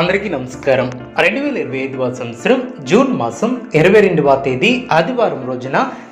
అందరికీ నమస్కారం. రెండు వేల ఇరవై ఐదవ సంవత్సరం జూన్ మాసం ఇరవై రెండవ తేదీ ఆదివారం రోజున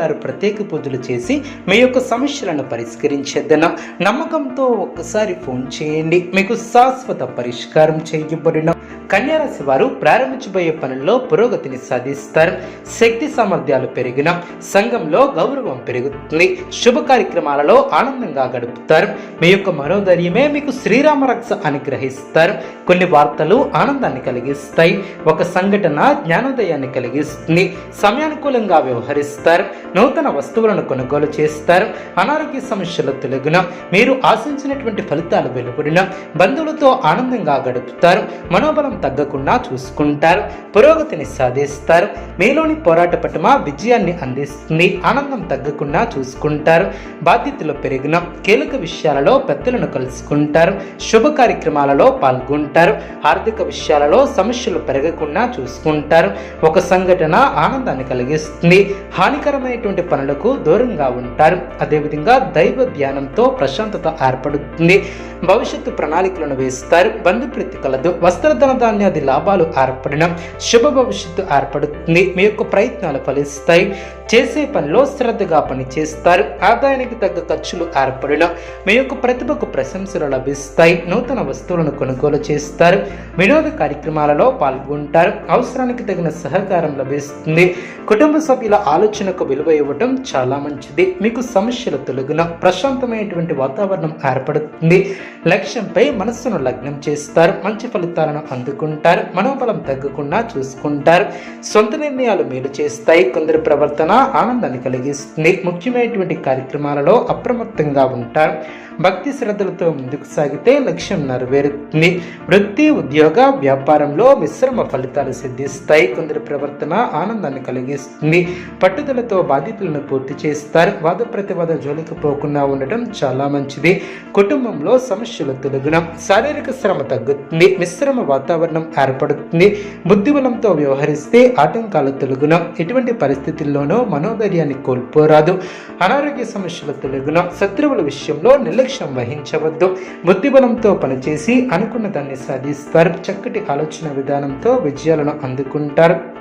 గారు ప్రత్యేక పూజలు చేసి మీ యొక్క సమస్యలను పరిష్కరించేద్దన నమ్మకంతో ఒక్కసారి ఫోన్ చేయండి. మీకు శాశ్వత పరిష్కారం చేయబడిన కన్యారాశి వారు ప్రారంభించబోయే పనుల్లో పురోగతిని సాధిస్తారు. శక్తి సామర్థ్యాలు పెరిగిన సంఘంలో గౌరవం పెరుగుతుంది. శుభ కార్యక్రమాలలో ఆనందంగా గడుపుతారు. మీ యొక్క మనోధైర్యమే మీకు శ్రీరామ రక్ష అనుగ్రహిస్తారు కొన్ని వార్తలు ఆనందాన్ని కలిగిస్తాయి. ఒక సంఘటన జ్ఞానోదయాన్ని కలిగిస్తుంది. సమయానుకూలంగా వ్యవహరిస్తారు. నూతన వస్తువులను కొనుగోలు చేస్తారు. అనారోగ్య సమస్యలు తొలగిన మీరు ఆశించినటువంటి ఫలితాలు వెలువడిన బంధువులతో ఆనందంగా గడుపుతారు. మనోబలం తగ్గకుండా చూసుకుంటారు. పురోగతిని సాధిస్తారు. మీలోని పోరాట పటమ విజయాన్ని అందిస్తుంది. ఆనందం తగ్గకుండా చూసుకుంటారు. బాధ్యతలు పెరిగిన కీలక విషయాలలో పెద్దలను కలుసుకుంటారు. శుభ కార్యక్రమాలలో పాల్గొంటారు. ఆర్థిక విషయాలలో సమస్యలు పెరగకుండా చూసుకుంటారు. ఒక సంఘటన ఆనందాన్ని కలిగిస్తుంది. హానికరమైన అనేటువంటి పనులకు దూరంగా ఉంటారు. అదేవిధంగా దైవ ధ్యానంతో ప్రశాంతత ఏర్పడుతుంది. భవిష్యత్తు ప్రణాళికలను వేస్తారు. బంధుప్రీతి కలదు. వస్త్రధన ధాన్యాది లాభాలు ఏర్పడిన శుభ భవిష్యత్తు ఏర్పడుతుంది. మీ యొక్క ప్రయత్నాలు ఫలిస్తాయి. చేసే పనిలో శ్రద్ధగా పనిచేస్తారు. ఆదాయానికి తగ్గ ఖర్చులు ఏర్పడిన మీ యొక్క ప్రతిభకు ప్రశంసలు లభిస్తాయి. నూతన వస్తువులను కొనుగోలు చేస్తారు. వినోద కార్యక్రమాలలో పాల్గొంటారు. అవసరానికి తగిన సహకారం లభిస్తుంది. కుటుంబ సభ్యుల ఆలోచనకు విలువ ఇవ్వటం చాలా మంచిది. మీకు సమస్యలు తొలగిన ప్రశాంతమైనటువంటి వాతావరణం ఏర్పడుతుంది. లక్ష్యంపై మనస్సును లగ్నం చేస్తారు. మంచి ఫలితాలను అందుకుంటారు. మనోబలం తగ్గకుండా చూసుకుంటారు. సొంత నిర్ణయాలు మేలు చేస్తాయి. కొందరి ప్రవర్తన ఆనందాన్ని కలిగిస్తుంది. ముఖ్యమైనటువంటి కార్యక్రమాలలో అప్రమత్తంగా ఉంటారు. భక్తి శ్రద్ధలతో ముందుకు సాగితే లక్ష్యం నెరవేరుతుంది. వృత్తి ఉద్యోగ వ్యాపారంలో మిశ్రమ ఫలితాలు సిద్ధిస్తాయి. కొందరి ప్రవర్తన ఆనందాన్ని కలిగిస్తుంది. పట్టుదలతో బాధితులను పూర్తి చేస్తారు. వాద ప్రతివాద జోలికి పోకుండా ఉండటం చాలా మంచిది. కుటుంబంలో సమస్యలు తొలగిన శారీరక శ్రమ తగ్గుతుంది. మిశ్రమ వాతావరణం ఏర్పడుతుంది. బుద్ధిబలంతో వ్యవహరిస్తే ఆటంకాలు తొలగున ఎటువంటి పరిస్థితుల్లోనూ మనోధైర్యాన్ని కోల్పోరాదు. అనారోగ్య సమస్యలు తొలగున శత్రువుల విషయంలో నిర్లక్ష్యం వహించవద్దు. బుద్ధిబలంతో పనిచేసి అనుకున్న దాన్ని సాధిస్తారు. చక్కటి ఆలోచన విధానంతో విజయాలను అందుకుంటారు.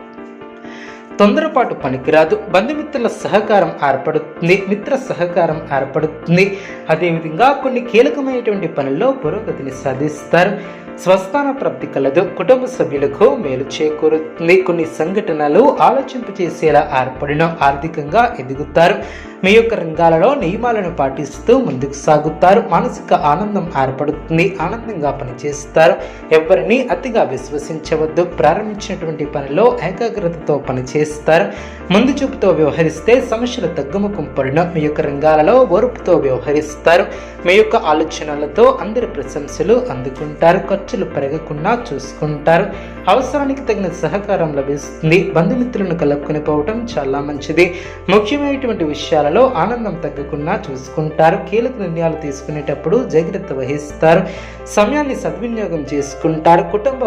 తొందరపాటు పనికిరాదు. బంధుమిత్రుల సహకారం ఏర్పడుతుంది. మిత్ర సహకారం ఏర్పడుతుంది. అదేవిధంగా కొన్ని కీలకమైనటువంటి పనుల్లో పురోగతిని సాధిస్తారు. స్వస్థాన ప్రాప్తి కలదు. కుటుంబ సభ్యులకు మేలు చేకూరుతుంది. కొన్ని సంఘటనలు ఆలోచింప చేసేలా ఏర్పడిన ఆర్థికంగా ఎదుగుతారు. మీ యొక్క రంగాలలో నియమాలను పాటిస్తూ ముందుకు సాగుతారు. మానసిక ఆనందం ఏర్పడుతుంది. ఆనందంగా పనిచేస్తారు. ఎవరిని అతిగా విశ్వసించవద్దు. ప్రారంభించినటువంటి పనిలో ఏకాగ్రతతో పనిచేస్తారు. ముందు చూపుతో వ్యవహరిస్తే సమస్యలు తగ్గుముఖం పడిన. మీ యొక్క రంగాలలో ఓర్పుతో వ్యవహరిస్తారు. మీ యొక్క ఆలోచనలతో అందరి ప్రశంసలు అందుకుంటారు. ఖర్చులు పెరగకుండా చూసుకుంటారు. అవసరానికి తగిన సహకారం లభిస్తుంది. బంధుమిత్రులను కలుపుకొని పోవటం చాలా మంచిది. ముఖ్యమైనటువంటి విషయాలు విషయాలలో ఆనందం తగ్గకుండా చూసుకుంటారు. కీలక నిర్ణయాలు తీసుకునేటప్పుడు జాగ్రత్త వహిస్తారు. సమయాన్ని సద్వినియోగం చేసుకుంటారు. కుటుంబ